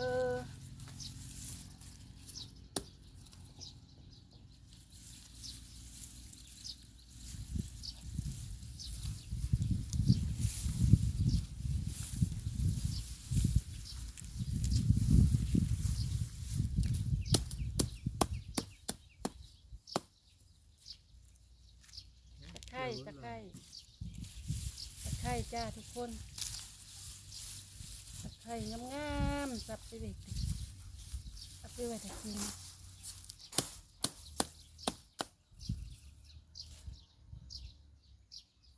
เออ ตะไคร่ตะไคร่ตะไคร่จ้าทุกคน ไข่งามๆสับไปเด็กเอาไปไว้แต่กิน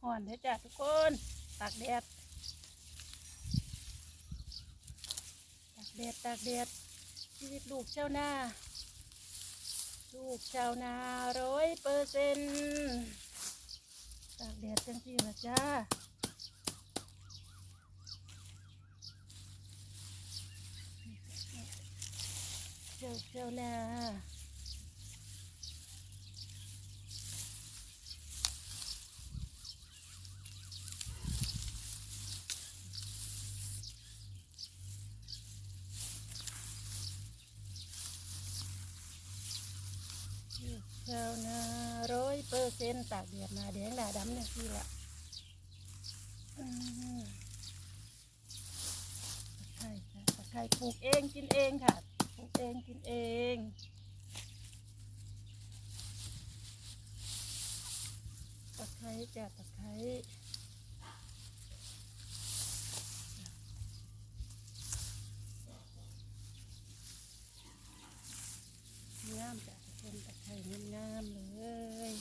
ห่อนเด้อจ้าทุกคนตากแดดตากแดดตากแดดชีวิตลูกเจ้าหน้าลูกชาวนาร้อยเปอร์เซ็นต์ตากแดดจังที่ละจ้า เจ้าเจ้านาลูกชาวนาร้อยเปอร์เซ็นต์ตากแดดหนาแดงหนาดำเนี่ยที่ละอืมตะไคร้ค่ะตะไคร้ปลูกเองกินเองค่ะ กินเองกินเองตะไคร้จ้ะตะไคร้งามจ้ะทุกคนตะไคร้งามๆเลย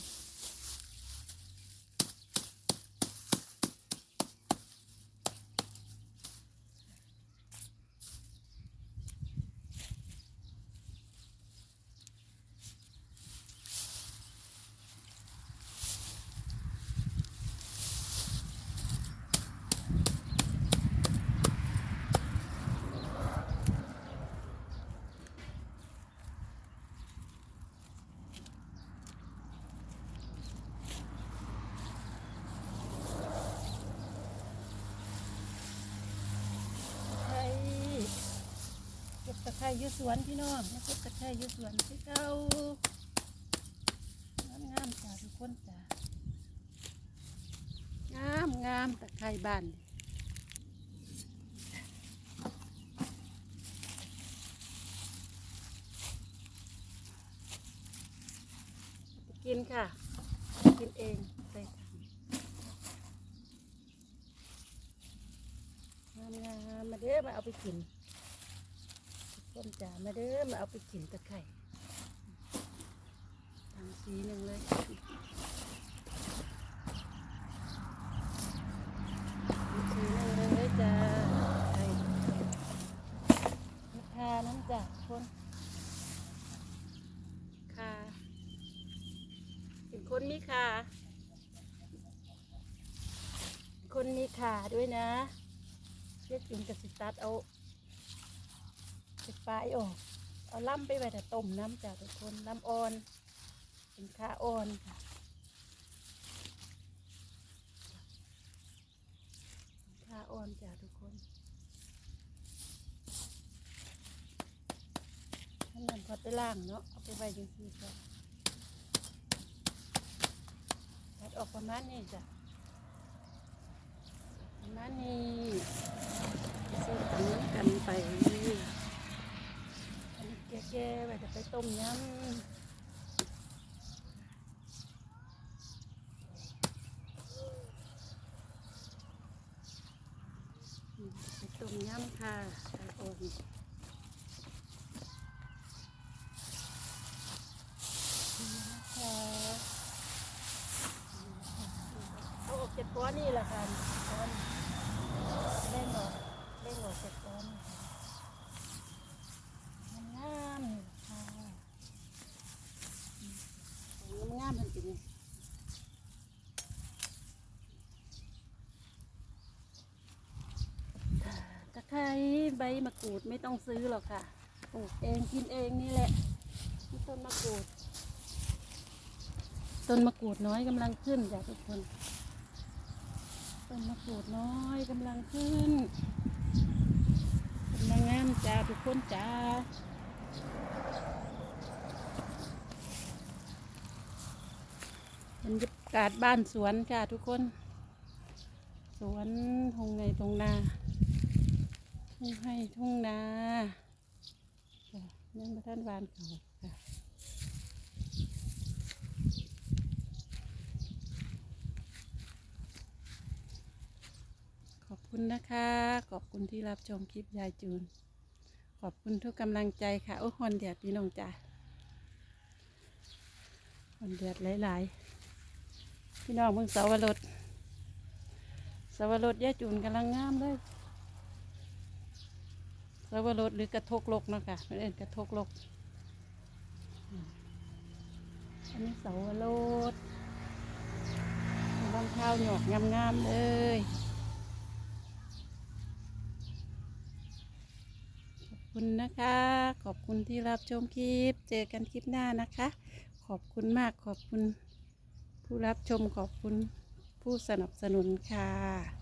ตะไคร้เก็บ ตะไคร้ยู่สวนพี่น้องมาเก็บตะไคร้ยู่สวนที่เก่างามงามๆจ้าทุกคนจ้างามงามตะไคร้บ้านกินค่ะ กินเองใส่ถังามงามๆมาเด้อมาเอาไปกิน ทุกคนจ๋ามาเด้อมาเอาไปกินตะไคร่ทำสีหนึ่งเลยสีหนึ่งเลยจ้าไข่ราคาน้ำจ้ะคนคาเป็นคนมีขาคนมีขาด้วยนะเช็ดกินกับสิตัดเอา สิปลายออกเอาล่ำไปไว้แต่ต้มน้ำจ้ะทุกคนล่ำอ่อน เป็นขาอ่อนค่ะขาอ่อนจ้ะทุกคนถ้ามันพอไปล่างเนาะเอาไปไว้ยังซี่จ้ะตัดออกประมาณนี้จ้ะประมาณนี้เส้นกันน้ำกันไป แก่ๆไว้จะไปต้มยำไปต้มยำค่ะไก่อ่อนนะคะเอาออกเจ็ดก้อนนี่แหละค่ะก้อน เล่นหมดเล่นหมดเจ็ดก้อนมันงามนี่ค่ะมันงามมันจริงตะไคร้ ใบมะกรูดไม่ต้องซื้อหรอกค่ะปลูกเองกินเองนี่แหละนี่ต้นมะกรูด ต้นมะกรูดน้อยกำลังขึ้นจ้ะทุกคน ต้นมะกรูดน้อยกำลังขึ้นกำลังงามจ้าทุกคนจ้าบรรยากาศบ้านสวนค่ะทุกคน สวนทงในทุ่งนา ทุ่งให้ทุ่งนาจ้ะยังประท่านวานเขาค่ะขอบคุณนะคะ ขอบคุณที่รับชมคลิปยายจูน ขอบคุณทุกกำลังใจค่ะ โอ้ฮอนเดียดพี่น้องจ้าฮอนเดียดหลายๆ พี่น้องเมืองสาวรสสาวรสยายจูนกำลังงามเลย สาวรสหรือกระทกลกนะคะไม่เอ็นกระทกลก อันนี้สาวรสรองเท้าหยอกงามๆเลยขอบคุณนะคะ ขอบคุณที่รับชมคลิป เจอกันคลิปหน้านะคะ ขอบคุณมากขอบคุณ ผู้รับชมขอบคุณผู้สนับสนุนค่ะ